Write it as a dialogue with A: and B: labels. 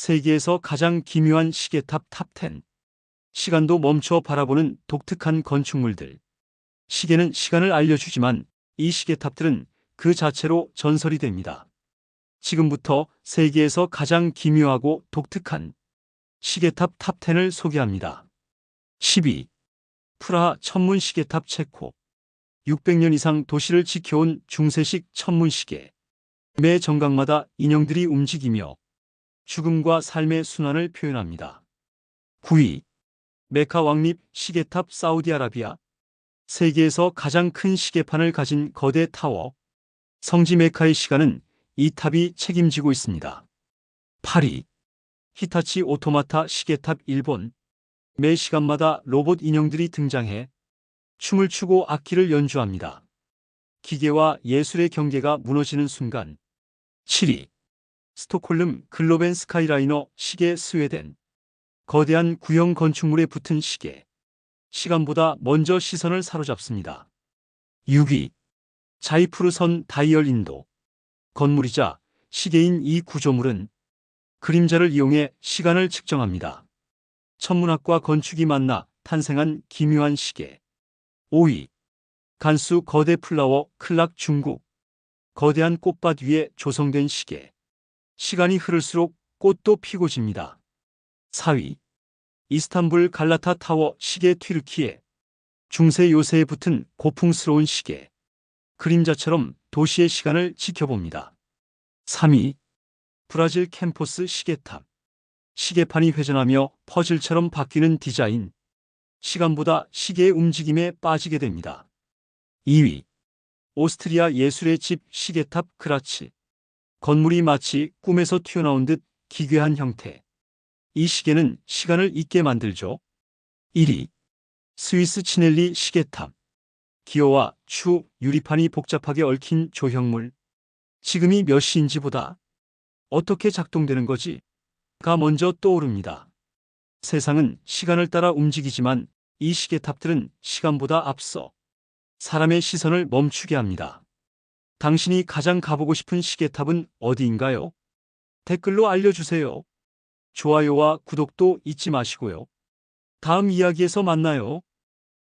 A: 세계에서 가장 기묘한 시계탑 탑10. 시간도 멈춰 바라보는 독특한 건축물들. 시계는 시간을 알려주지만 이 시계탑들은 그 자체로 전설이 됩니다. 지금부터 세계에서 가장 기묘하고 독특한 시계탑 탑10을 소개합니다. 12. 프라하 천문 시계탑 체코. 600년 이상 도시를 지켜온 중세식 천문 시계. 매 정각마다 인형들이 움직이며 죽음과 삶의 순환을 표현합니다. 9위. 메카 왕립 시계탑 사우디아라비아. 세계에서 가장 큰 시계판을 가진 거대 타워. 성지 메카의 시간은 이 탑이 책임지고 있습니다. 8위. 히타치 오토마타 시계탑 일본. 매 시간마다 로봇 인형들이 등장해 춤을 추고 악기를 연주합니다. 기계와 예술의 경계가 무너지는 순간. 7위. 스톡홀름 글로벤 스카이라이너 시계 스웨덴. 거대한 구형 건축물에 붙은 시계. 시간보다 먼저 시선을 사로잡습니다. 6위. 자이푸르선 다이얼 인도. 건물이자 시계인 이 구조물은 그림자를 이용해 시간을 측정합니다. 천문학과 건축이 만나 탄생한 기묘한 시계. 5위. 간수 거대 플라워 클락 중국. 거대한 꽃밭 위에 조성된 시계. 시간이 흐를수록 꽃도 피고 집니다. 4위. 이스탄불 갈라타 타워 시계 튀르키예. 중세 요새에 붙은 고풍스러운 시계. 그림자처럼 도시의 시간을 지켜봅니다. 3위. 브라질 캠포스 시계탑. 시계판이 회전하며 퍼즐처럼 바뀌는 디자인. 시간보다 시계의 움직임에 빠지게 됩니다. 2위. 오스트리아 예술의 집 시계탑 크라치. 건물이 마치 꿈에서 튀어나온 듯 기괴한 형태. 이 시계는 시간을 잊게 만들죠. 1위. 스위스 치넬리 시계탑. 기어와 추, 유리판이 복잡하게 얽힌 조형물. 지금이 몇 시인지보다 어떻게 작동되는 거지? 가 먼저 떠오릅니다. 세상은 시간을 따라 움직이지만 이 시계탑들은 시간보다 앞서 사람의 시선을 멈추게 합니다. 당신이 가장 가보고 싶은 시계탑은 어디인가요? 댓글로 알려주세요. 좋아요와 구독도 잊지 마시고요. 다음 이야기에서 만나요.